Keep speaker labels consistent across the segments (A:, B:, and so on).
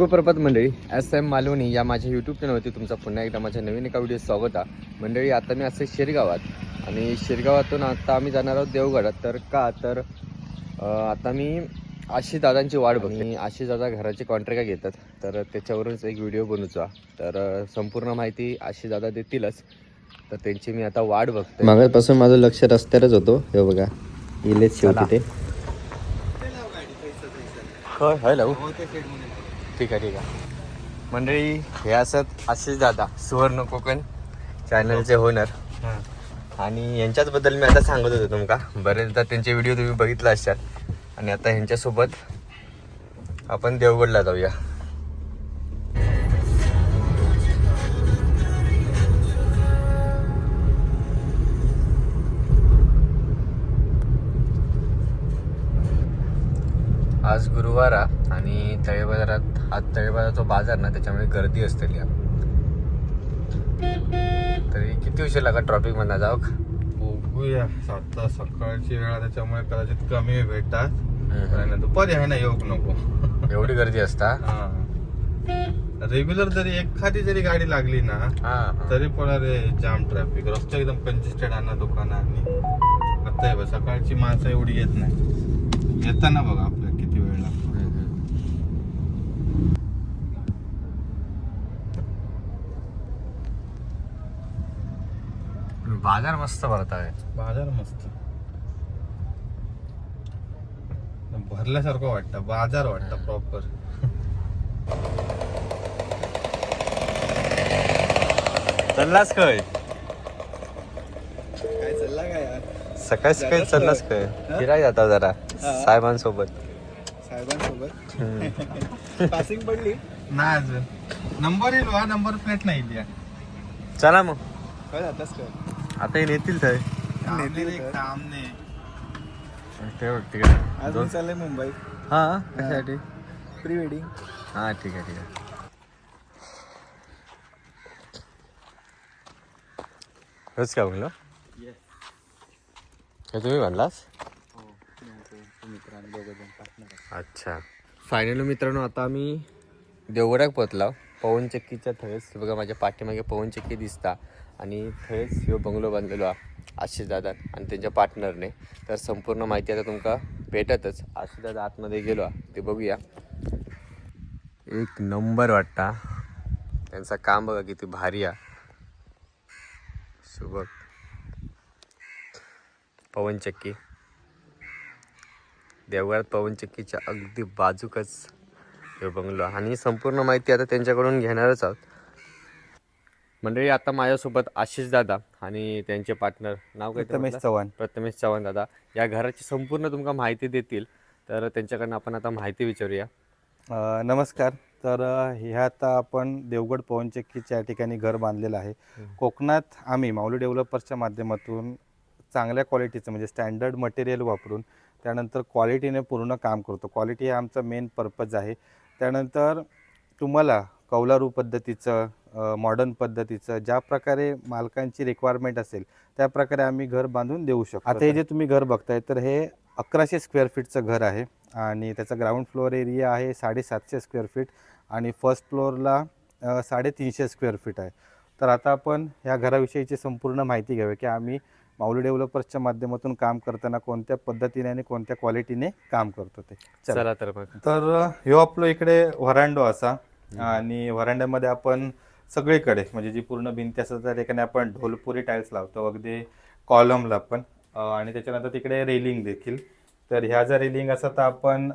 A: शुभप्रभात मंडळी S M Malvani या माझ्या यूट्यूब चॅनलवरती तुमचं पुन्हा एकदा माझ्या नवीन एका व्हिडिओ स्वागत आहे. मंडळी आता मी असे शिरगावात आणि शिरगावातून आता आम्ही जाणार आहोत देवगडात. तर का? तर आता मी आशिष दादांची वाट बघते. आशिष दादा घराचे कॉन्ट्रॅक्ट घेतात? तर त्याच्यावरूनच एक व्हिडिओ बनवचा तर संपूर्ण माहिती आशिष दादा देतीलच. तर त्यांची मी आता वाट बघते मागापासून माझं लक्ष रस्त्यावरच होतो. हे बघा इलेच शेवटी ते. होय लावू. ठीक आहे ठीक आहे. मंडळी हे असत आशिष दादा सुवर्ण कोकण चॅनलचे ओनर आणि यांच्याचबद्दल मी आता सांगत होतो तुमका. बरेचदा त्यांचे व्हिडिओ तुम्ही बघितला असाल आणि आता ह्यांच्यासोबत आपण देवगडला जाऊया. आज गुरुवार आणि तळे बाजारात आज तळे बाजाराचा बाजार ना त्याच्यामुळे गर्दी असते तरी किती उशीर लागा ट्रॉफिक मधनं जाऊ
B: बघूया. आता सकाळची वेळा त्याच्यामुळे कदाचित कमी भेटतात. आणि दुपारी आहे ना येऊक नको.
A: एवढी गर्दी असता?
B: रेग्युलर जरी एखादी जरी गाडी लागली ना. तरी पण रे जाम ट्रॅफिक रस्ता एकदम कंजेस्टेड आहे ना दुकानांनी. आता सकाळची माणसं एवढी येत नाही. येताना बघा आपल्याला किती वेळ लागतो
A: हम्म, हम्म. बाजार मस्त भरत आहे.
B: बाजार मस्त. भरल्यासारखं वाटतं बाजार वाटतं प्रॉपर
A: चाललास काय
B: काय चालला काय यार?
A: सकाळी सकाळी चाललास काय फिराय जाता जरा साहेबांसोबत.
C: साहेबांसोबत? पासिंग पडली?
B: नाही अजून. नंबर येईल हा नंबर प्लेट नाही
A: चला मग.
C: काय जातास काय
A: आता हे नेतील काय?
C: नेतील का?
B: काम नाही
A: ते बघ तिकडे.
C: आज मी चाललंय मुंबईत
A: हा? कशासाठी?
C: Pre wedding.
A: हा ठीक आहे ठीक आहे. हेच का म्हणलं हे तुम्ही म्हणलास? अच्छा. फायनली मित्रांनो आता आम्ही देवगडाक पोचला पवनचक्कीच्या थळेस बघा माझ्या पाठीमागे पवनचक्की दिसता. आणि थंयच ह्यो बंगलो बांधलेलो हा आशिष आणि त्यांच्या पार्टनरने तर संपूर्ण माहिती आता तुमका भेटतच. आशिष दादा आतमध्ये गेलो हा. ते बघूया. एक नंबर वाटता. त्यांचं काम बघा किती भारी आहे सुबक. पवनचक्की देवगडात पवनचक्कीच्या अगदी बाजूकच हे बंगलो आणि संपूर्ण माहिती आता त्यांच्याकडून घेणारच आहोत. मंडळी आता माझ्यासोबत आशिष दादा आणि त्यांचे पार्टनर नाव काय ते
C: प्रथमेश
A: म्हटलं?
C: चव्हाण.
A: प्रथमेश चव्हाण दादा. या घराची संपूर्ण तुमका माहिती देतील. तर त्यांच्याकडनं आपण आता माहिती विचारूया.
C: अ, नमस्कार. तर अ, हे आता आपण देवगड पवनचक्कीच्या या ठिकाणी घर बांधलेलं आहे. कोकणात आम्ही माऊली डेव्हलपर्सच्या माध्यमातून चांगल्या क्वालिटीचं म्हणजे स्टँडर्ड मटेरियल वापरून त्यानंतर क्वालिटीने पूर्ण काम करतो. क्वालिटी हा आमचा मेन पर्पज आहे. त्यानंतर तुम्हाला कौलारू पद्धतीचं मॉडर्न पद्धतीचं ज्या प्रकारे मालकांची रिक्वायरमेंट असेल त्या प्रकारे आम्ही घर बांधून देऊ शकतो आता हे जे तुम्ही घर बघताय तर हे अकराशे स्क्वेअर फीटचं घर आहे आणि त्याचा ग्राउंड फ्लोअर एरिया आहे साडेसातशे स्क्वेअर फीट आणि फर्स्ट फ्लोअरला साडेतीनशे स्क्वेअर फीट आहे. तर आता आपण ह्या घराविषयीची संपूर्ण माहिती घ्यावी की आम्ही माऊली डेव्हलपर्सच्या माध्यमातून काम करताना कोणत्या पद्धतीने आणि कोणत्या क्वालिटीने काम करतो ते. चला.
A: तर मग
C: तर ह्यो आपलो इकडे व्हरांडो असा. आणि व्हरांड्यामध्ये आपण सगळीकडे म्हणजे जी पूर्ण भिंती असतात त्या ठिकाणी आपण ढोलपुरी टाईल्स लावतो. अगदी कॉलमला पण. आणि त्याच्यानंतर तिकडे रेलिंग देखील. तर ह्या ज्या रेलिंग असतात आपण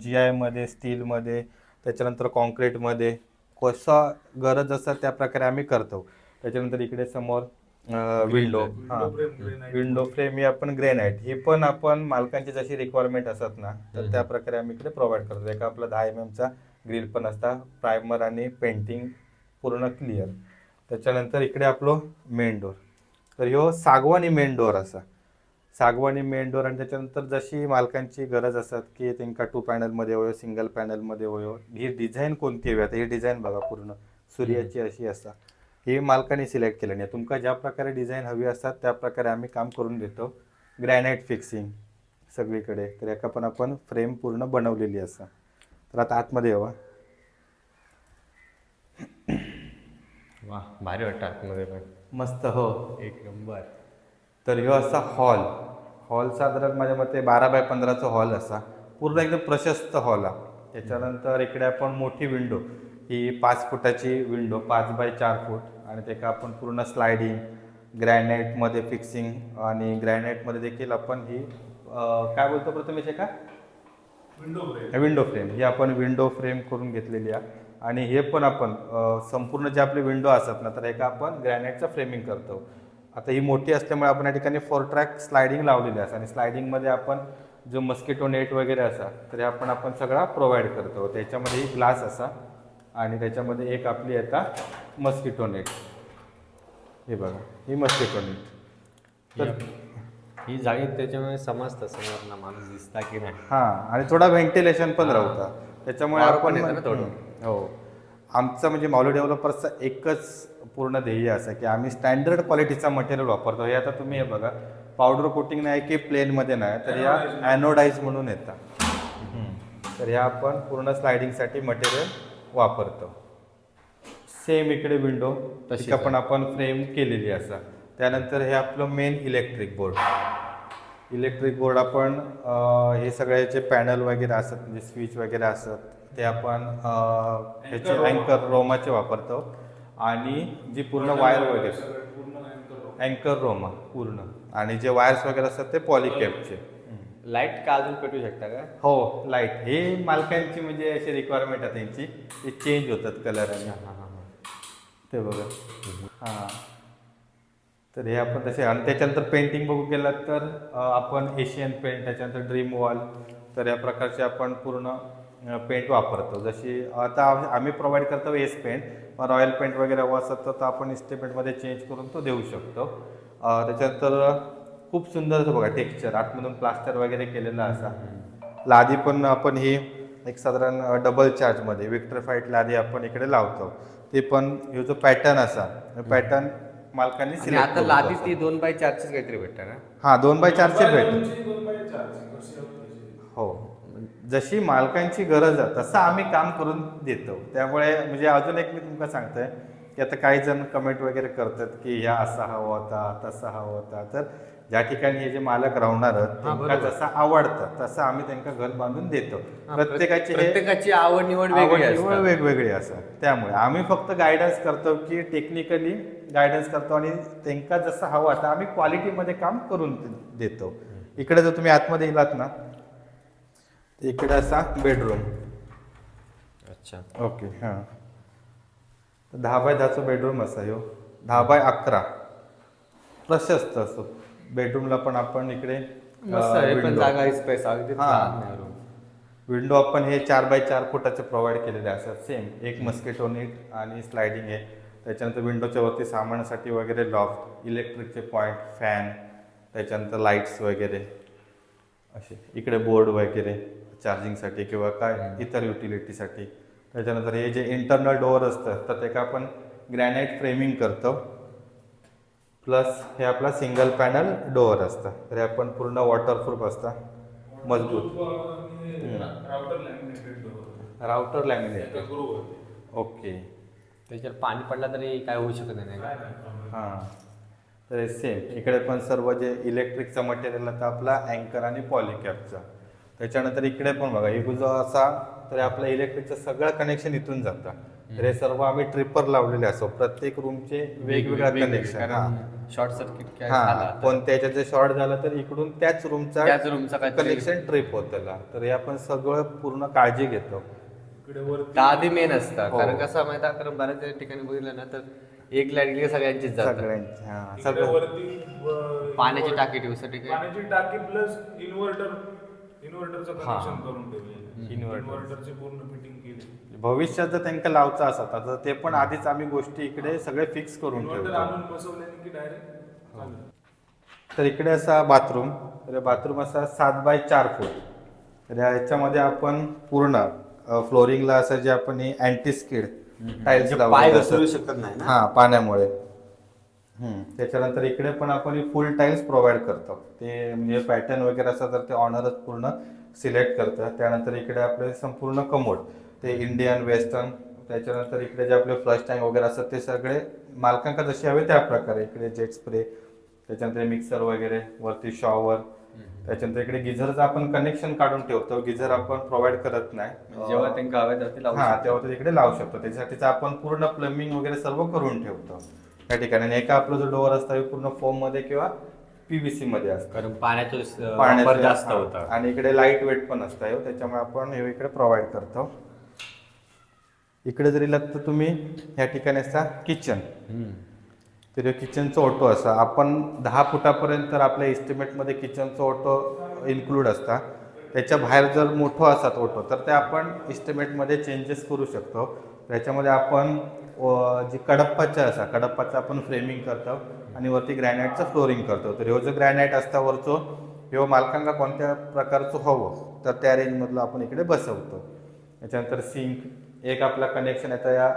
C: जी आयमध्ये स्टीलमध्ये त्याच्यानंतर कॉन्क्रीटमध्ये कसा गरज असतात त्या प्रकारे आम्ही करतो. त्याच्यानंतर इकडे समोर विंडो हां. विंडो फ्रेम ही आपण ग्रेनाईट ही पण आपण मालकांची जशी रिक्वायरमेंट असतात ना तर त्या प्रकारे आम्ही इकडे प्रोव्हाइड करतो. एका आपला दहा एम एमचा ग्रिल पण असता प्रायमर आणि पेंटिंग पूर्ण क्लिअर. त्याच्यानंतर इकडे आपलं मेन डोर. तर ह्यो सागवानी मेन डोर असा. सागवानी मेन डोर आणि त्याच्यानंतर जशी मालकांची गरज असतात की त्यांना टू पॅनलमध्ये होयो सिंगल पॅनलमध्ये होयो ही डिझाईन कोणती हवी आता? ही डिझाईन बघा पूर्ण. सूर्याची अशी असा ही मालकाने सिलेक्ट केलेली आहे तुमका ज्या प्रकारे डिझाईन हवी असतात त्या प्रकारे आम्ही काम करून देतो. ग्रॅनाईट फिक्सिंग सगळीकडे. तर एका पण आपण फ्रेम पूर्ण बनवलेली असा. तर आता आतमध्ये यावा
A: वा भारी वाटतं आतमध्ये पण.
C: मस्त हो.
A: एक नंबर.
C: तर ह्यो असा हॉल. हॉल साधारण माझ्या मते बारा बाय पंधराचा हॉल असा. पूर्ण एकदम प्रशस्त हॉल हा. त्याच्यानंतर इकडे आपण मोठी विंडो. ही पाच फुटाची विंडो पाच बाय चार फूट. आणि त्याका आपण पूर्ण स्लायडिंग ग्रॅनाईटमध्ये फिक्सिंग आणि ग्रॅनाईटमध्ये देखील आपण ही काय बोलतो प्रथमेश एका? Window frame. ही आपण विंडो फ्रेम करून घेतलेली आहे. आणि हे पण आपण संपूर्ण जे आपले विंडो असतात ना तर एका आपण ग्रॅनाईटचं फ्रेमिंग करतो. आता ही मोठी असल्यामुळे आपण या ठिकाणी फोर ट्रॅक स्लायडिंग लावलेली असते. आणि स्लायडिंगमध्ये आपण जो मस्किटो नेट वगैरे असा तर हे आपण आपण सगळा प्रोव्हाइड करतो. त्याच्यामध्ये ग्लास असा आणि त्याच्यामध्ये एक आपली येतात मस्किटो नेट. हे बघा ही मस्किटो नेट. तर
A: ही जाळी त्याच्यामुळे समजतं समोर माणूस दिसता की नाही.
C: हां आणि थोडा व्हेंटिलेशन पण राहतं. त्याच्यामुळे आपण
A: थोडं.
C: हो. आमचं म्हणजे माऊली डेव्हलपर्सचं एकच पूर्ण ध्येय असं की आम्ही स्टँडर्ड क्वालिटीचा मटेरियल वापरतो. हे आता तुम्ही हे बघा पावडर कोटिंग नाही की प्लेनमध्ये नाही तर या ॲनोडाईज म्हणून. येतात तर ह्या आपण पूर्ण स्लायडिंगसाठी मटेरियल वापरतो. सेम इकडे विंडो तशी पण आपण फ्रेम केलेली असा. त्यानंतर हे आपलं main electric board electric board आपण हे सगळ्याचे पॅनल वगैरे असतात म्हणजे स्विच वगैरे असतात ते आपण ह्याचे अँकर रोमाचे वापरतो. आणि जी पूर्ण वायर वगैरे अँकर रोमा पूर्ण. आणि जे वायर्स वगैरे असतात ते पॉलिकॅपचे
A: लाइट का अजून पेटू शकता का?
C: हो लाइट हे मालकांची म्हणजे अशी रिक्वायरमेंट आहे त्यांची. ते चेंज होतात कलर आणि ते बघा. हां. तर हे आपण तसे आणि त्याच्यानंतर पेंटिंग बघू गेलात तर आपण एशियन पेंट त्याच्यानंतर ड्रीम वॉल तर या प्रकारचे आपण पूर्ण पेंट वापरतो. जशी आता आम- आम्ही प्रोव्हाइड करतो एस पेंट रॉयल पेंट वगैरे हवं असतं तर आपण इस्टे पेंटमध्ये चेंज करून तो देऊ शकतो. त्याच्यानंतर खूप सुंदर असं बघा टेक्स्चर आतमधून प्लास्टर वगैरे केलेला असा. लादी पण आपण ही एक साधारण डबल चार्जमध्ये विक्टरफाईट लादी आपण इकडे लावतो. ते पण हे जो पॅटर्न असा पॅटर्न मालकांनी
A: आणि आता लादी ती दोन बाय चारचीच काहीतरी भेटतं ना
C: हा दोन बाय चारशे भेट हो. जशी मालकांची गरज आहे तसं आम्ही काम करून देतो. त्यामुळे म्हणजे अजून एक मी तुम्हाला सांगतोय की आता काही जण कमेंट वगैरे करतात की ह्या असा हवा होता तसा हवा होता. तर ज्या ठिकाणी हे जे मालक राहणार त्यांना
A: बरोबर.
C: जसं आवडतं तसं आम्ही त्यांना घर बांधून देतो.
A: हा,
C: प्रत्येकाची हे
A: प्रत्येकाची आवड निवड वेगळी
C: वेगवेगळी असतात. त्यामुळे आम्ही फक्त गायडन्स करतो की टेक्निकली गायडन्स करतो आणि त्यांना जसं हवं आता आम्ही क्वालिटीमध्ये काम करून देतो. इकडे जर तुम्ही आतमध्ये गेलात ना इकडे असा बेडरूम
A: अच्छा.
C: ओके हां. दहा बाय दहाचा बेडरूम असा ह्यो दहा बाय अकरा. प्रशस्त असतो बेडरूमला पण आपण इकडे हा. विंडो आपण हे चार बाय चार फुटाचे प्रोव्हाइड केलेले असतात. सेम एक मस्किटो नीट आणि स्लायडिंग आहे त्याच्यानंतर विंडोच्या वरती सामानासाठी वगैरे लॉफ्ट इलेक्ट्रिकचे पॉईंट फॅन त्याच्यानंतर लाईट्स वगैरे असे. इकडे बोर्ड वगैरे चार्जिंगसाठी किंवा काय इतर युटिलिटीसाठी त्याच्यानंतर हे जे इंटरनल डोअर असतं तर ते का आपण ग्रॅनाईट फ्रेमिंग करतो. प्लस हे आपला सिंगल पॅनल डोअर असतं. तर हे आपण पूर्ण वॉटरप्रूफ असतं. मजबूत. राउटर लॅमिनेट ओके
A: त्याच्यात पाणी पडलं तरी काय होऊ शकत नाही का?
C: हां. तर सेम इकडे पण सर्व जे इलेक्ट्रिकचं मटेरियल आता आपला अँकर आणि पॉलिकॅपचा त्याच्यानंतर इकडे पण बघा ही जो असा तर आपलं इलेक्ट्रिकचं सगळं कनेक्शन इथून जातं. तर हे सर्व आम्ही ट्रिपर लावलेले असो प्रत्येक रूमचे वेगवेगळ्या कनेक्शन हां.
A: शॉर्ट सर्किट काय
C: हां.
A: झाला
C: पण त्याच्यात जर शॉर्ट झालं तर इकडून त्याच रूमचा
A: त्याच रूमचा
C: कनेक्शन ट्रिप होत त्याला तर हे आपण सगळं पूर्ण काळजी घेतो.
A: आधी मेन असतं.
C: हो.
A: कारण कसं माहिती आहे कारण बऱ्याच ठिकाणी बघितलं ना तर एक लाइट गेली सगळ्यांचीच जात
C: सगळ्यांची हां
D: इकडे
C: सगळं
D: वरती व-
A: पाण्याची टाकी ठेवसाठी काय?
D: पाण्याची टाकी प्लस इन्व्हर्टर इन्व्हर्टरचं
A: हा.
D: कनेक्शन करून ठेवले
C: Inverter.
D: इन्व्हर्टरची पूर्ण फिटिंग केली.
C: भविष्यात जर त्यांना लावचं असत तर ते पण आधीच आम्ही गोष्टी इकडे सगळे फिक्स करून
D: इन्व्हर्टर
C: ठेवतो.
D: आणून बसवल्याने की डायरेक्ट
C: तर इकडे असा बाथरूम तर बाथरूम असा सात बाय चार फूट. तर याच्यामध्ये आपण पूर्ण फ्लोरिंगला असं जे आपण अँटी स्किड टाईल्स
A: पाय घसरू शकत नाही
C: हा पाण्यामुळे. त्याच्यानंतर इकडे पण आपण फुल टाईल्स प्रोव्हाइड करतो. ते म्हणजे पॅटर्न वगैरे असं तर ते ऑनरच पूर्ण सिलेक्ट करतं त्यानंतर इकडे आपले संपूर्ण कमोड ते इंडियन वेस्टर्न त्याच्यानंतर इकडे जे आपले फ्लश टँक वगैरे असतात ते सगळे मालकांका जसे हवे त्या प्रकारे इकडे जेट स्प्रे त्याच्यानंतर मिक्सर वगैरे वरती शॉवर त्याच्यानंतर इकडे गिझरचं आपण कनेक्शन काढून ठेवतो. गिझर आपण प्रोव्हाइड करत नाही.
A: जेव्हा त्यांना
C: हा. तेव्हा ते तिकडे लावू शकतो. त्याच्यासाठीच आपण पूर्ण प्लंबिंग वगैरे सर्व करून ठेवतो. त्या ठिकाणी. आणि एका आपला जो डोअर असतो हे पूर्ण फोममध्ये किंवा पीव्हीसी मध्ये असतो.
A: कारण पाण्याचं अं,
C: पाण्याचं-
A: वापर जास्त
C: हा.
A: होता.
C: आणि इकडे लाइट वेट पण असतं. हे, त्याच्यामुळे आपण हे इकडे प्रोव्हाइड करतो. इकडे जरी लागतं तुम्ही या ठिकाणी असता किचन तर किचनचं ऑटो असा. आपण दहा फुटापर्यंत तर आपल्या इस्टिमेटमध्ये किचनचं ऑटो इन्क्लूड असता. त्याच्या बाहेर जर मोठं असतात ऑटो तर ते आपण इस्टिमेटमध्ये चेंजेस करू शकतो. त्याच्यामध्ये आपण जी कडप्पाच्या असा कडप्पाचं आपण फ्रेमिंग करतो आणि वरती ग्रॅनाईटचं फ्लोरिंग करतो. तर ह्यो जो ग्रॅनाईट असता वरचो ह्यो मालकांका कोणत्या प्रकारचं हवं तर त्या रेंजमधलं आपण इकडे बसवतो. त्याच्यानंतर सिंक एक आपला कनेक्शन येतं या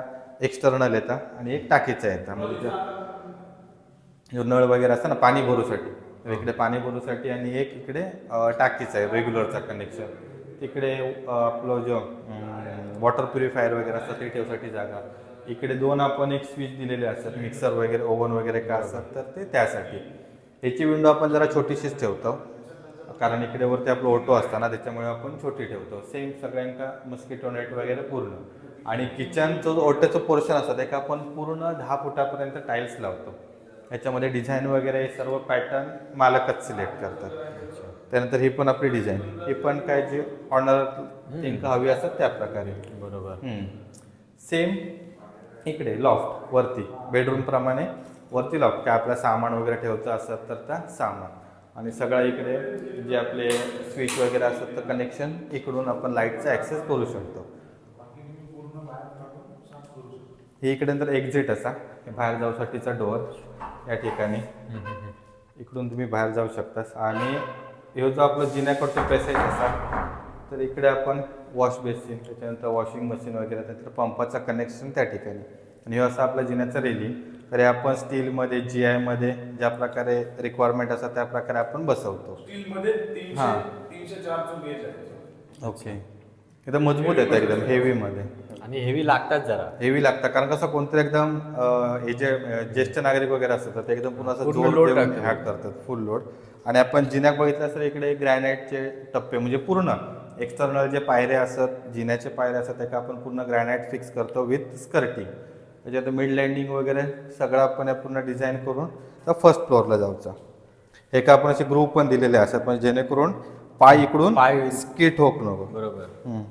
C: एक्सटर्नल येतं आणि एक टाकीचा येतं. म्हणजे जो नळ वगैरे असतं ना पाणी भरूसाठी. तर इकडे पाणी भरूसाठी आणि एक इकडे टाकीचा आहे रेग्युलरचा कनेक्शन तिकडे आपलं जो वॉटर प्युरिफायर वगैरे असतं ते ठेवसाठी जागा. इकडे दोन आपण एक स्विच दिलेले असतात मिक्सर वगैरे ओव्हन वगैरे काय असतात तर ते त्यासाठी. ह्याची विंडो आपण जरा छोटीशीच ठेवतो कारण इकडे वरती आपलं ओटो असतं ना त्याच्यामुळे आपण छोटी ठेवतो. सेम सगळ्यांका मस्किटो नेट वगैरे पूर्ण. आणि किचनचं जो ओट्याचं पोर्शन असतं ते का आपण पूर्ण दहा फुटापर्यंत टाईल्स लावतो. याच्यामध्ये डिझाईन वगैरे हे सर्व पॅटर्न मालकच सिलेक्ट करतात. त्यानंतर ही पण आपली डिझाईन. ही पण काय जी ऑनर त्यांना हवी असतात त्या प्रकारे.
A: बरोबर.
C: सेम इकडे लॉफ्ट वरती बेडरूम प्रमाणे वरती लॉफ्ट काय आपलं सामान वगैरे ठेवचं असत तर त्या सामान. आणि सगळं इकडे जे आपले स्विच वगैरे असतात तर कनेक्शन इकडून आपण लाईटचा ॲक्सेस करू शकतो. हे इकडे नंतर एक्झिट असा. बाहेर जाऊसाठीचा डोअर या ठिकाणी. इकडून तुम्ही बाहेर जाऊ शकतास. आणि ह्यो जो आपला जिन्याकडचा पॅसेज असा तर इकडे आपण वॉश बेसिन त्याच्यानंतर वॉशिंग मशीन वगैरे त्यानंतर पंपाचं कनेक्शन त्या ठिकाणी. आणि ह्यो असा आपला जिन्याचा रेलिंग तर हे आपण स्टीलमध्ये जी आयमध्ये ज्या प्रकारे रिक्वायरमेंट असतात त्या प्रकारे आपण बसवतो.
D: स्टील मध्ये
C: हा. ओके एकदम मजबूत येतं एकदम हेवीमध्ये
A: आणि हेवी लागतात जरा.
C: हेवी लागतं कारण कसं कोणतरी एकदम अं, हे जे अं, ज्येष्ठ नागरिक वगैरे असतात तर ते एकदम पुन्हा असं
A: पूर्ण
C: जोर
A: load
C: देऊन
A: टाकतात.
C: ह्या करतात फुल लोड आणि आपण जिन्याक बघितलं तर इकडे ग्रॅनाईटचे टप्पे म्हणजे पूर्ण एक्सटर्नल जे पायऱ्या असतात जिन्याचे पायऱ्या असतात त्या आपण पूर्ण ग्रॅनाईट फिक्स करतो विथ स्कर्टिंग त्याच्यात मिड लँडिंग वगैरे सगळं आपण या पूर्ण डिझाईन करून तर फर्स्ट फ्लोअरला जाऊचा. हे का आपण असे ग्रुप पण दिलेले असतात पण जेणेकरून पाय इकडून
A: पाय-
C: स्किट होक नको.
A: बरोबर.
C: हम्म.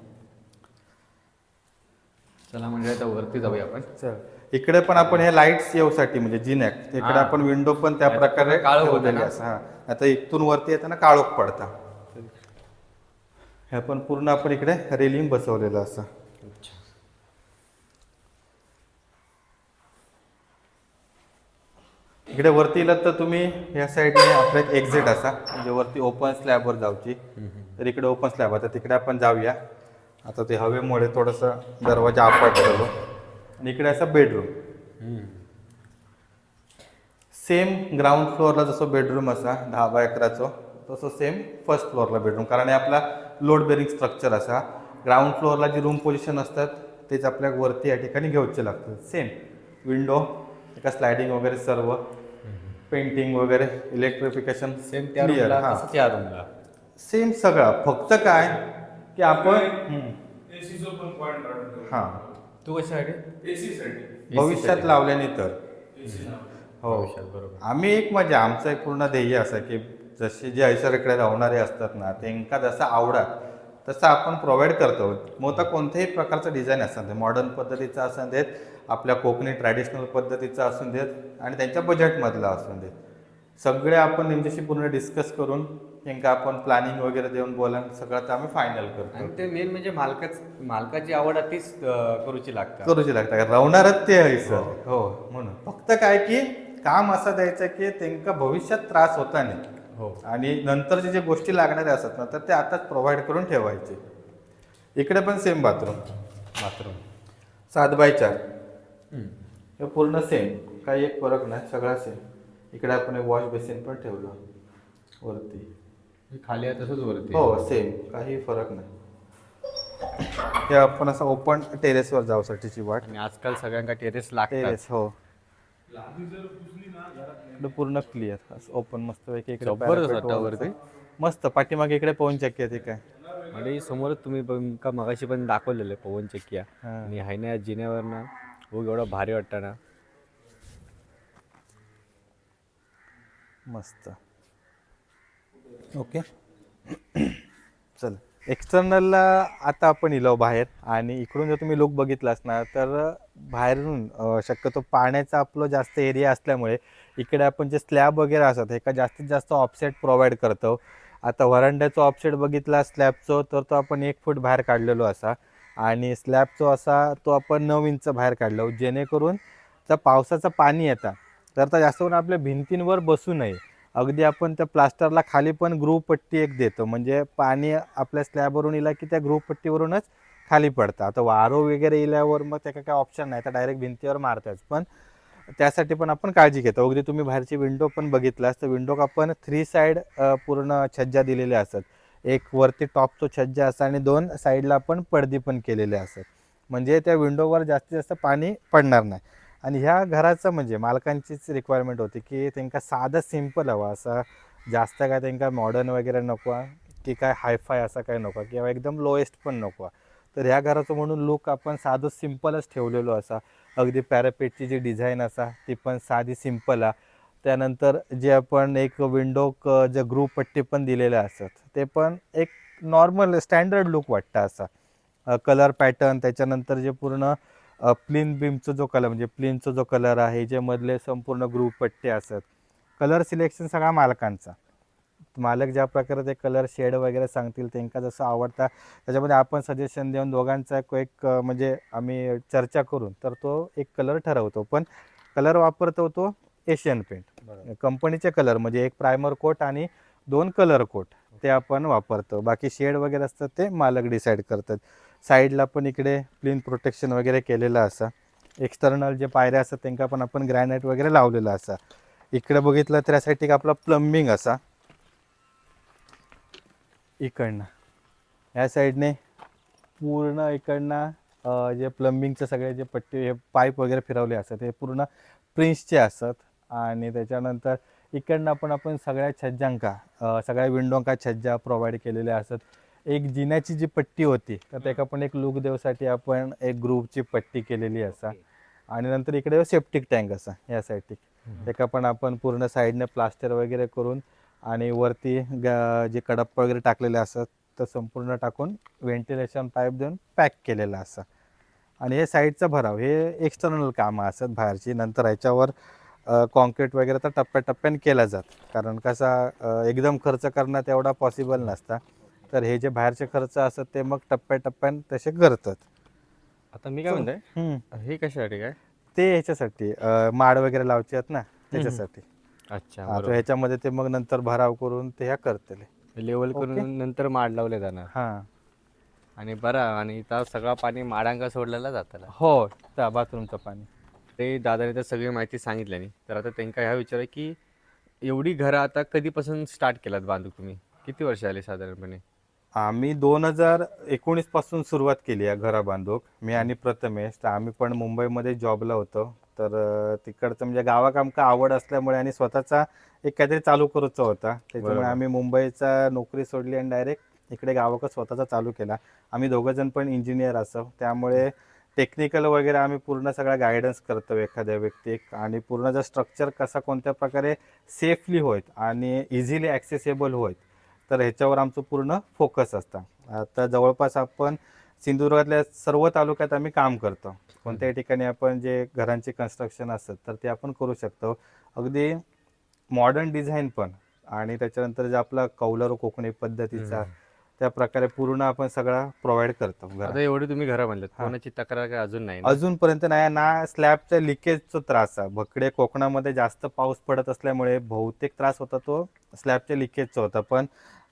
A: चला म्हणजे आता वरती जाऊया आपण.
C: चल. इकडे पण आपण हे लाईट्स येऊसाठी म्हणजे जिनॅक इकडे. आपण विंडो पण त्या प्रकारे
A: पूर्ण काळं होतं
C: ठेवलेली
A: ना?
C: असं. हा. आता इथून वरती येताना काळोख पडता. हे पण पूर्ण आपण इकडे रेलिंग बसवलेलं असं. इकडे वरती इलात तर तुम्ही या साईडने आपलं एक एक्झिट असा. म्हणजे वरती ओपन स्लॅबवर जाऊची. तर इकडे ओपन स्लॅब आता तिकडे आपण जाऊया. आता ते हवेमुळे थोडंसं दरवाजा आपट झालो आणि इकडे असा बेडरूम सेम ग्राउंड फ्लोअरला जसं बेडरूम असा दहा बाय अकराचं तसं सेम फर्स्ट फ्लोअरला बेडरूम कारण हे आपला लोड बेरिंग स्ट्रक्चर असा. ग्राउंड फ्लोअरला जी रूम पोझिशन असतात तेच आपल्या वरती या ठिकाणी घेऊचे लागतात. सेम विंडो एका स्लायडिंग वगैरे सर्व. पेंटिंग वगैरे इलेक्ट्रिफिकेशन
A: सेम त्या रूमला
C: सेम सगळं. फक्त काय? की आपण.
D: एसीचं पण राहतो
C: हां.
A: तू कशासाठी?
C: भविष्यात लावल्याने तर.
D: एसी
C: हो.
A: भविष्यात, बरोबर.
C: आम्ही एक म्हणजे आमचं एक पूर्ण ध्येय असं की जसे जे ऐसरकडे राहणारे असतात ना त्यांना जसं आवडत तसं आपण प्रोव्हाइड करतो. मग तर कोणत्याही प्रकारचं डिझाईन असून दे मॉडर्न पद्धतीचं असून देत आपल्या कोकणी ट्रॅडिशनल पद्धतीचं असून देत आणि त्यांच्या बजेटमधलं असून देत. सगळे आपण त्यांच्याशी पूर्ण डिस्कस करून त्यांना आपण प्लॅनिंग वगैरे देऊन बोला सगळं ते आम्ही फायनल करतो.
A: आणि ते मेन म्हणजे मालकाच मालकाची आवड आहे तीच अं, करूची लागतात
C: करूची लागतं कारण राहणारच ते आहे सर हो. म्हणून. फक्त काय की काम असं द्यायचं की त्यांना भविष्यात त्रास होता नाही.
A: हो.
C: आणि नंतरच्या जे गोष्टी लागणाऱ्या असतात ना तर ते आताच प्रोव्हाइड करून ठेवायचे. इकडे पण सेम बाथरूम
A: बाथरूम
C: सात बाय चार. हे पूर्ण सेम काही एक फरक नाही सगळा सेम इकडे आपण वॉश बेसिन पण ठेवलं. वरती.
A: खाली आहे तसंच वरती
C: हो सेम काही फरक नाही. हे आपण असं ओपन टेरेसवर जाऊसाठीची वाट.
A: आणि आजकाल सगळ्यांका टेरेस लागतात.
C: टेरेस हो. इकडं पूर्ण क्लिअर असं ओपन मस्त पैकी इकडे
A: जबरदस्त
C: parapet
A: वाटतं
C: wall
A: वरती.
C: असं. मस्त पाठीमागे इकडे पवन चक्की आहे ते काय?
A: आणि समोरच तुम्ही पण का मगाशी पण दाखवलेलं पवन चक्किया
C: हा.
A: आणि हाय ना या जिन्यावर ना हो एवढं भारी वाटतं ना.
C: मस्त. ओके. चल. एक्सटर्नलला आता आपण इलो बाहेर आणि इकडून जर तुम्ही लुक बघितला असणार तर बाहेरून अं, शक्यतो पाण्याचा आपलं जास्त एरिया असल्यामुळे इकडे आपण जे स्लॅब वगैरे असतात हे का जास्तीत जास्त ऑफसेट प्रोव्हाइड करतो. आता वरांड्याचं ऑफसेट बघितला स्लॅबचं तर तो आपण एक फूट बाहेर काढलेलो असा. आणि स्लॅबचो असा तो आपण नऊ इंच बाहेर काढलो. जेणेकरून जर पावसाचं पाणी येतं तर त्या जास्त करून आपल्या भिंतींवर बसू नये. अगदी आपण त्या प्लास्टरला खाली पण ग्रूप पट्टी एक देतो. म्हणजे पाणी आपल्या स्लॅबवरून इला की त्या ग्रूप पट्टीवरूनच खाली पडतं. आता वारो वगैरे इल्यावर मग त्याचा काय ऑप्शन नाही. तर डायरेक्ट भिंतीवर मारतात. पण त्यासाठी पण आपण काळजी घेतो. अगदी तुम्ही बाहेरची विंडो पण बघितलास तर विंडो आपण थ्री साईड पूर्ण छज्जा दिलेल्या असतात. एक वरती टॉपचं छज्जा असतं आणि दोन साईडला आपण पडदी पण केलेले असतात. म्हणजे त्या विंडोवर जास्तीत जास्त पाणी पडणार नाही. आणि ह्या घराचं म्हणजे मालकांचीच रिक्वायरमेंट होती की त्यांना साधं सिंपल हवं असं जास्त काय त्यांना मॉडर्न वगैरे नको की काय हायफाय असं काय नको किंवा एकदम लोएस्ट पण नको. तर ह्या घराचं म्हणून लुक आपण साधं सिम्पलच ठेवलेलो असा. अगदी पॅरापेटची जी डिझाईन असा ती पण साधी सिंपल आहे त्यानंतर जे आपण एक विंडो जे ग्रुप पट्टी पण दिलेल्या असतात ते पण एक नॉर्मल स्टँडर्ड लुक वाटतं असा. कलर पॅटर्न त्याच्यानंतर जे पूर्ण प्लिन बीमचा जो कलर म्हणजे प्लिनचा जो कलर आहे जे मधले संपूर्ण ग्रुप पट्टे असतात. कलर सिलेक्शन सगळा मालकांचा. मालक ज्या प्रकारे ते कलर शेड वगैरे सांगतील त्यांना जसं आवडता त्याच्यामध्ये आपण सजेशन देऊन दोघांचा एक म्हणजे आम्ही चर्चा करून तर तो एक कलर ठरवतो. पण कलर वापरतो तो एशियन पेंट कंपनीचे कलर म्हणजे एक प्रायमर कोट आणि दोन कलर कोट ते आपण वापरतो. बाकी शेड वगैरे असतात ते मालक डिसाईड करतात. साईडला पण इकडे प्लीन प्रोटेक्शन वगैरे केलेलं असा. एक्सटर्नल जे पायऱ्या असतात त्यांना पण आपण ग्रॅनाईट वगैरे लावलेलं असा. इकडे बघितलं तर यासाठी आपला प्लंबिंग असा. इकडनं. या साईडने पूर्ण इकडनं जे प्लंबिंगचं सगळे जे पट्टी हे पाईप वगैरे फिरवले असतात ते पूर्ण प्रिन्सचे असतात. आणि त्याच्यानंतर इकडनं पण आपण सगळ्या छज्जांका सगळ्या विंडोंका छज्जा प्रोव्हाइड केलेल्या असतात. एक जिन्याची जी पट्टी होती तर त्याका पण एक लुक देवसाठी आपण एक ग्रुपची पट्टी केलेली असा. आणि नंतर इकडे सेप्टिक टँक असा या साईडची त्याका पण आपण पूर्ण साईडने प्लास्टर वगैरे करून आणि वरती जे कडप्पा वगैरे टाकलेले असतात तर संपूर्ण टाकून व्हेंटिलेशन पाईप देऊन पॅक केलेलं असं. आणि हे साईडचा भराव हे एक्सटर्नल कामं असतात बाहेरची. नंतर ह्याच्यावर कॉन्क्रीट वगैरे तर टप्प्याटप्प्याने केला जात. कारण कसा एकदम खर्च करणं तेवढा पॉसिबल नसता. तर हे जे बाहेरचे खर्च असतात ते मग टप्प्याटप्प्याने तसे करतात.
A: आता मी काय म्हणतोय?
C: हम्म.
A: हे कशासाठी काय?
C: ते ह्याच्यासाठी अ, माड वगैरे लावचे आहेत ना त्याच्यासाठी.
A: अच्छा
C: हा, तर
A: बरोबर.
C: ह्याच्यामध्ये ते मग नंतर भराव करून ते ह्या करतील.
A: लेवल करून नंतर माड लावले जाणार.
C: हां.
A: आणि बरा आणि इथं सगळा पाणी माडांका सोडलेला जाताला.
C: हो त्या बाथरूमचं पाणी.
A: ते दादाने तर सगळी माहिती सांगितल्यानी तर आता त्यांका ह्या विचार आहे की एवढी घरं आता कधीपासून स्टार्ट केलात बांधूक तुम्ही? किती वर्ष आले साधारणपणे?
C: आम्ही दोन हजार एकोणीसपासून सुरुवात केली आहे घरा बांधूक. मी आणि प्रथमेश तर आम्ही पण मुंबईमध्ये जॉबला होतो. तर तिकडचं म्हणजे गावाक आमका आवड असल्यामुळे आणि स्वतःचा एक काहीतरी चालू करूचा होता. त्याच्यामुळे. आम्ही मुंबईचा नोकरी सोडली आणि डायरेक्ट इकडे गावाकडे स्वतःचा चालू केला. आम्ही दोघं जण पण इंजिनियर असो. त्यामुळे टेक्निकल वगैरे आम्ही पूर्ण सगळा गायडन्स करतो एखाद्या व्यक्तीक. आणि पूर्ण जर स्ट्रक्चर कसा कोणत्या प्रकारे सेफली होईल आणि इझिली ॲक्सेसेबल होईल तर ह्याच्यावर आमचं पूर्ण फोकस असतं. आता जवळपास आपण सिंधुदुर्गातल्या सर्व तालुक्यात आम्ही काम करतो. कोणत्याही ठिकाणी आपण जे घरांचे कन्स्ट्रक्शन असतात तर ते आपण करू शकतो. अगदी मॉडर्न डिझाईन पण. आणि त्याच्यानंतर जे आपला कौलारू कोकणी पद्धतीचा त्या प्रकारे पूर्ण आपण सगळा प्रोव्हाइड करतो घरात.
A: आता एवढी तुम्ही घरं
C: हा.
A: कोणाची तक्रार काय अजून नाही ना?
C: अजूनपर्यंत नाही. ना स्लॅबच्या लिकेजचा त्रास आहे. भकडे कोकणामध्ये जास्त पाऊस पडत असल्यामुळे बहुतेक त्रास होता तो स्लॅबच्या लिकेजचा होता. पण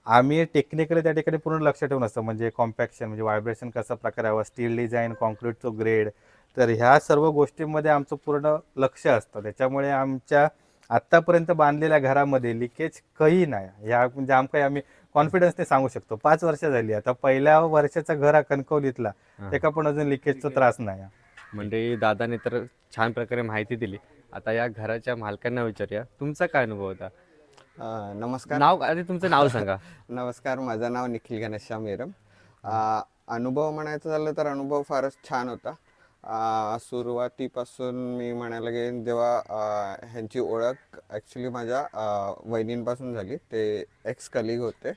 C: आम्ही टेक्निकली त्या ठिकाणी पूर्ण लक्ष ठेवून असतं. म्हणजे कॉम्पॅक्शन म्हणजे व्हायब्रेशन कसा प्रकारे हवा स्टील डिझाईन कॉन्क्रीटचो ग्रेड तर ह्या सर्व गोष्टींमध्ये आमचं पूर्ण लक्ष असतं. त्याच्यामुळे आमच्या आत्तापर्यंत बांधलेल्या घरामध्ये लिकेज काही नाही. ह्या म्हणजे आमकाही आम्ही कॉन्फिडन्सने सांगू शकतो. पाच वर्ष झाली आता. पहिल्या वर्षाचा घर हा कणकवलीतला. त्याका पण अजून लिकेजचा त्रास नाही.
A: म्हणजे दादाने तर छान प्रकारे माहिती दिली. आता या घराच्या मालकांना विचारूया. तुमचा काय अनुभव होता?
E: अ, नमस्कार.
A: नाव आधी तुमचं नाव सांगा.
E: नमस्कार माझं नाव निखिल घनश्याम मेरम अ, अनुभव म्हणायचं झालं तर अनुभव फारच छान होता. सुरुवातीपासून मी म्हणायला गेले जेव्हा ह्यांची ओळख ॲक्च्युली माझ्या वहिनींपासून झाली. ते एक्स कलिग होते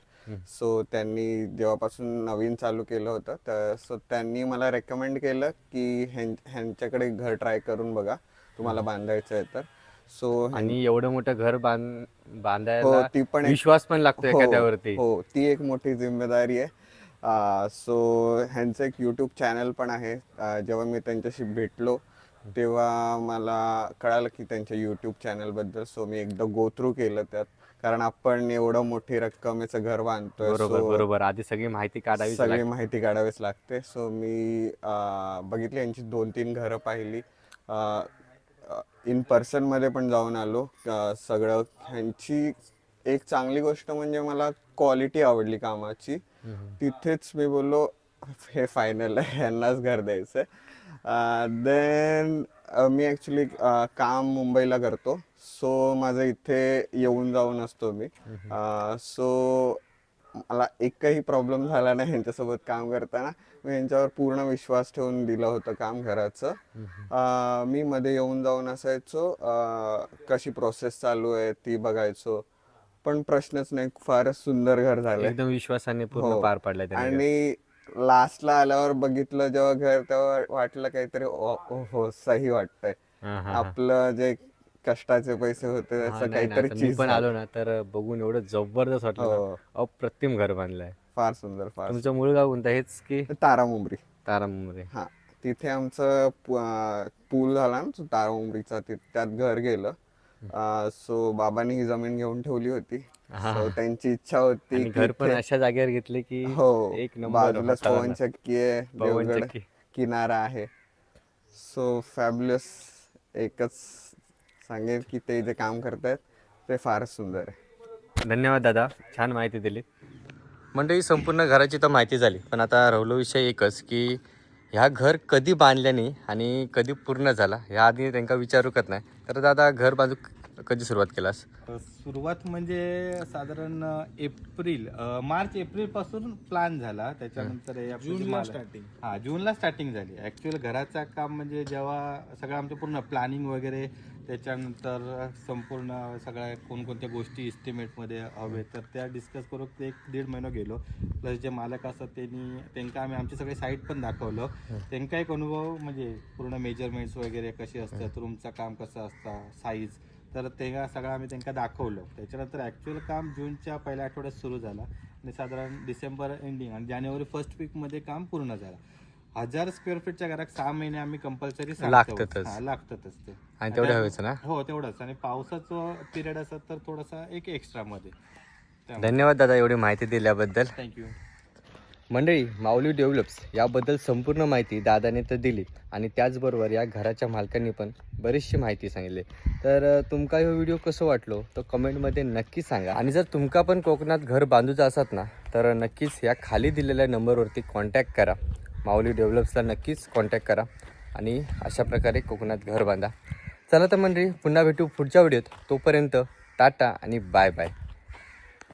E: सो त्यांनी जेव्हापासून नवीन चालू केलं होतं तर सो त्यांनी मला रेकमेंड केलं की ह्यां ह्यांच्याकडे घर ट्राय करून बघा. तुम्हाला बांधायचं आहे तर. सो
A: आणि एवढं मोठं घर बांध
E: हो
A: बांधायला
E: ती पण
A: विश्वास पण लागतो
E: हो,
A: एखाद्यावरती.
E: हो ती एक मोठी जिम्मेदारी आहे. सो ह्यांचं एक यूट्यूब चॅनल पण आहे. जेव्हा मी त्यांच्याशी भेटलो तेव्हा मला कळालं की त्यांच्या यूट्यूब चॅनलबद्दल सो मी एकदा गो थ्रू केलं त्यात. कारण आपण एवढं मोठी रक्कमेचं घर बांधतोय
A: बरोबर बरोबर. आधी सगळी माहिती काढावी
E: सगळी माहिती काढावीच लागते. सो मी बघितली यांची दोन तीन घरं पाहिली. इन पर्सनमध्ये पण जाऊन आलो. सगळं ह्यांची एक चांगली गोष्ट म्हणजे मला क्वालिटी आवडली कामाची. तिथेच मी बोललो हे फायनल आहे यांनाच घर द्यायचं आहे देन मी ॲक्च्युली काम मुंबईला करतो. सो माझं इथे येऊन जाऊन असतो मी. सो मला एकही प्रॉब्लेम झाला नाही यांच्यासोबत काम करताना. मी यांच्यावर पूर्ण विश्वास ठेवून दिलं होतं काम घराचं. मी मध्ये येऊन जाऊन असायचो. कशी प्रोसेस चालू आहे ती बघायचो. पण प्रश्नच नाही फारच सुंदर घर झालंय
A: एकदम विश्वासाने पूर्ण
E: हो.
A: पार पडलाय त्यांनी घर.
E: आणि लास्टला आल्यावर बघितलं जेव्हा घर तेव्हा वाटलं काहीतरी ओ- हो सही वाटतंय
A: हा, हा, हा.
E: आपलं जे कष्टाचे पैसे होते
A: हा,
E: त्याचं
A: नाही ना,
E: काहीतरी
A: आता मी
E: चीज
A: पण
E: झालं.
A: आलो ना तर बघून एवढं जबरदस्त वाटलं ना.
E: हो
A: अप्रतिम घर बांधलंय
E: फार सुंदर फार
A: तुमचं मूळ गाव कोणतं हेच की
E: सुंदर. तारामुंबरी
A: तारामुरे
E: हा तिथे आमचं पूल झाला ना तो तारामुंबरीचा ति- त्यात घर गेलं सो बाबांनी ही जमीन घेऊन ठेवली होती. So त्यांची इच्छा होती
A: आणि
E: की
A: घर पण
E: इथे-
A: अशा जागेवर घेतले की
E: हो
A: एक नंबर
E: बाजूलाच
A: वातावरण.
E: पवन चक्की आहे देवगड. किनारा आहे सो फॅब्युलस एकच सांगेन की ते जे काम करतायत ते फारच सुंदर आहे
A: धन्यवाद दादा छान माहिती दिली मंडळी संपूर्ण घराची तर माहिती झाली पण आता राहिलो विषय एकच की ह्या घर कधी बांधल्याने आणि कधी पूर्ण झाला ह्या आधी त्यांना विचारू करत नाही तर दादा घर बांधू कधी सुरुवात केलास?
C: सुरुवात म्हणजे साधारण एप्रिल अ, मार्च एप्रिलपासून प्लॅन झाला. त्याच्यानंतर हे आपलं जे
D: जूनला
C: माल-
D: starting.
C: हा जूनला स्टार्टिंग झाली. ऍक्च्युअल घराचं काम म्हणजे जेव्हा सगळं आमचं पूर्ण प्लॅनिंग वगैरे त्याच्यानंतर संपूर्ण सगळ्या कोणकोणत्या गोष्टी इस्टिमेटमध्ये हवे तर त्या डिस्कस करून ते एक दीड महिना गेलो. प्लस जे मालक असतात त्यांनी त्यांना आम्ही आमची सगळी साईट पण दाखवलं. त्यांचा एक अनुभव म्हणजे पूर्ण मेजरमेंट्स वगैरे कशी असतात रूमचं काम कसं असतं साईज तर ते सगळं आम्ही त्यांना दाखवलं. त्याच्यानंतर ॲक्च्युअल काम जूनच्या पहिल्या आठवड्यात सुरू झाला. आणि साधारण डिसेंबर एंडिंग आणि जानेवारी फर्स्ट वीकमध्ये काम पूर्ण झालं. हजार स्क्वेअर फीटच्या घरात सहा महिने आम्ही कंपल्सरी
A: लागतातच.
C: लागतातच ते.
A: आणि तेवढं हवेचं ना?
C: हो तेवढंच. आणि पावसाचं पिरियड असत तर थोडासा एक एक्स्ट्रा मध्ये.
A: धन्यवाद दादा एवढी माहिती दिल्याबद्दल.
C: थँक्यू
A: मंडळी माऊली डेव्हलप्स याबद्दल संपूर्ण माहिती दादाने तर दिली. आणि त्याचबरोबर या घराच्या मालकांनी पण बरीचशी माहिती सांगितली. तर अ, तुमका हा व्हिडिओ कसं वाटलो तो कमेंटमध्ये नक्की सांगा. आणि जर तुमका पण कोकणात घर बांधूचं असत ना तर नक्कीच या खाली दिलेल्या नंबरवरती कॉन्टॅक्ट करा. माऊली डेव्हलप्सला नक्कीच कॉन्टॅक्ट करा आणि अशा प्रकारे कोकणात घर बांधा. चला तर मंडळी पुन्हा भेटू पुढच्या व्हिडिओत. तोपर्यंत टाटा आणि बाय बाय